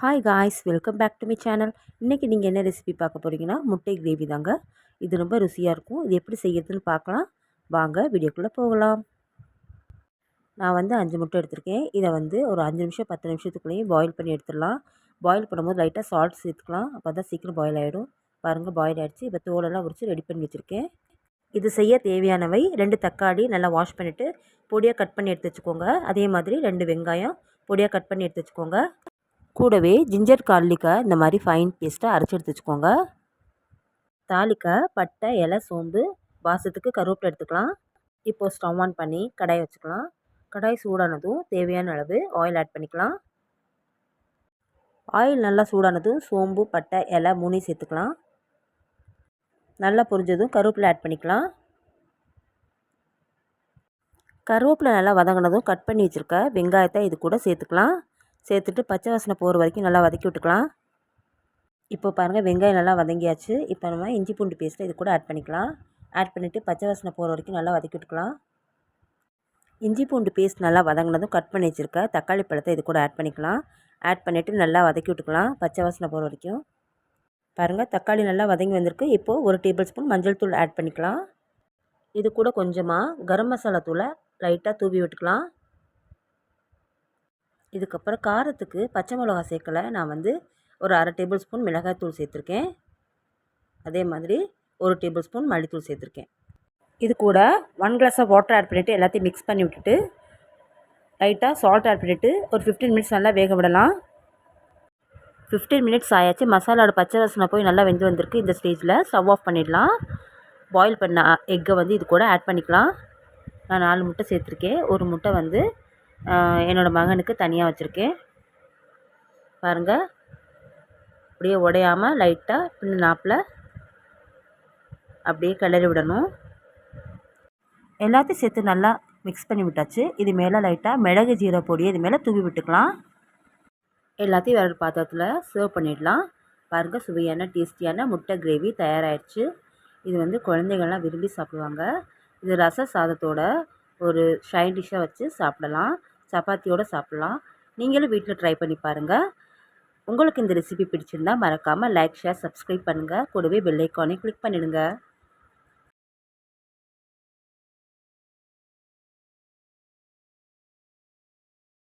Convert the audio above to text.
Hi guys welcome back to my channel இன்றைக்கி நீங்கள் என்ன ரெசிபி பார்க்க போகிறீங்கன்னா முட்டை கிரேவி தாங்க. இது ரொம்ப ருசியாக இருக்கும். இது எப்படி செய்கிறதுன்னு பார்க்கலாம். வாங்க வீடியோக்குள்ளே போகலாம். நான் வந்து அஞ்சு முட்டை எடுத்திருக்கேன். இதை வந்து ஒரு அஞ்சு நிமிஷம் பத்து நிமிஷத்துக்குள்ளேயும் பாயில் பண்ணி எடுத்துடலாம். பாயில் பண்ணும்போது லைட்டாக சால்ட் சேர்த்துக்கலாம். அப்போ தான் சீக்கிரம் பாயில் ஆகிடும் பாருங்கள் பாயில் ஆகிடுச்சு இப்போ தோலெல்லாம் உரித்து ரெடி பண்ணி வச்சுருக்கேன். இது செய்ய தேவையானவை ரெண்டு தக்காளி நல்லா வாஷ் பண்ணிவிட்டு பொடியாக கட் பண்ணி எடுத்து வச்சுக்கோங்க. அதே மாதிரி ரெண்டு வெங்காயம் பொடியாக கட் பண்ணி எடுத்து வச்சுக்கோங்க. கூடவே ஜிஞ்சர் கார்லிக்கை இந்த மாதிரி ஃபைன் பேஸ்ட்டாக அரைச்சி எடுத்து வச்சுக்கோங்க தாளிக்காய் பட்டை இலை சோம்பு வாசத்துக்கு கருவேப்பிலை எடுத்துக்கலாம். இப்போது ஸ்டவ் ஆன் பண்ணி கடாயை வச்சுக்கலாம். கடாய் சூடானதும் தேவையான அளவு ஆயில் ஆட் பண்ணிக்கலாம். ஆயில் நல்லா சூடானதும் சோம்பு பட்டை இலை மூணையும் சேர்த்துக்கலாம். நல்லா பொரிஞ்சதும் கருவேப்பிலை ஆட் பண்ணிக்கலாம். கருவேப்பிலை நல்லா வதங்கினதும் கட் பண்ணி வச்சுருக்க வெங்காயத்தை இது கூட சேர்த்துக்கலாம். சேர்த்துட்டு பச்சை வாசனை போகிற வரைக்கும் நல்லா வதக்கி விட்டுக்கலாம். இப்போ பாருங்கள் வெங்காயம் நல்லா வதங்கியாச்சு. இப்போ நம்ம இஞ்சி பூண்டு பேஸ்ட்டை இது கூட ஆட் பண்ணிக்கலாம். ஆட் பண்ணிவிட்டு பச்சை வாசனை போகிற வரைக்கும் நல்லா வதக்கி விட்டுக்கலாம். இஞ்சி பூண்டு பேஸ்ட் நல்லா வதங்கினதும் கட் பண்ணி வச்சுருக்க. தக்காளி பழத்தை இது கூட ஆட் பண்ணிக்கலாம். ஆட் பண்ணிவிட்டு நல்லா வதக்கி விட்டுக்கலாம் பச்சை வாசனை போகிற வரைக்கும். பாருங்கள் தக்காளி நல்லா வதங்கி வந்திருக்கு. இப்போது ஒரு டேபிள் ஸ்பூன் மஞ்சள் தூள் ஆட் பண்ணிக்கலாம். இது கூட கொஞ்சமாக கரம் மசாலா தூளை லைட்டாக தூவி விட்டுக்கலாம். இதுக்கப்புறம் காரத்துக்கு பச்சை மிளகா சேர்க்கலை. நான் வந்து ஒரு அரை டேபிள் ஸ்பூன் மிளகாய் தூள் சேர்த்துருக்கேன். அதே மாதிரி ஒரு டேபிள் ஸ்பூன் மல்லித்தூள் சேர்த்துருக்கேன். இது கூட one glass of water add பண்ணிவிட்டு எல்லாத்தையும் மிக்ஸ் பண்ணி விட்டுட்டு லைட்டாக சால்ட் ஆட் பண்ணிவிட்டு ஒரு ஃபிஃப்டீன் மினிட்ஸ் நல்லா வேக விடலாம். ஃபிஃப்டீன் மினிட்ஸ் ஆயாச்சு. மசாலாவோட பச்சை வாசனை போய் நல்லா வெந்து வந்திருக்கு. இந்த ஸ்டேஜில் ஸ்டவ் ஆஃப் பண்ணிடலாம். பாயில் பண்ண எக்கை வந்து இது கூட ஆட் பண்ணிக்கலாம். நான் நாலு முட்டை சேர்த்துருக்கேன். ஒரு முட்டை வந்து என்னோடய மகனுக்கு தனியாக வச்சுருக்கேன். பாருங்கள் அப்படியே உடையாமல் லைட்டாக பின்னு நாப்பில். அப்படியே கிளறி விடணும். எல்லாத்தையும் சேர்த்து நல்லா மிக்ஸ் பண்ணி விட்டாச்சு. இது மேலே லைட்டாக மிளகு ஜீரக பொடி இது மேலே தூவி விட்டுக்கலாம். எல்லாத்தையும் வேறு பாத்திரத்தில் சர்வ் பண்ணிடலாம். பாருங்கள் சுவையான டேஸ்டியான முட்டை கிரேவி தயாராகிடுச்சு இது வந்து குழந்தைகள்லாம் விரும்பி சாப்பிடுவாங்க. இது ரச சாதத்தோட ஒரு ஷைன் டிஷ்ஷாக வச்சு சாப்பிடலாம். சப்பாத்தியோடு சாப்பிட்லாம். நீங்களும் வீட்டில் ட்ரை பண்ணி பாருங்கள் உங்களுக்கு இந்த ரெசிபி பிடிச்சிருந்தா மறக்காமல் லைக் ஷேர் சப்ஸ்கிரைப் பண்ணுங்கள் கூடவே பெல் ஐக்கானே கிளிக் பண்ணிவிடுங்க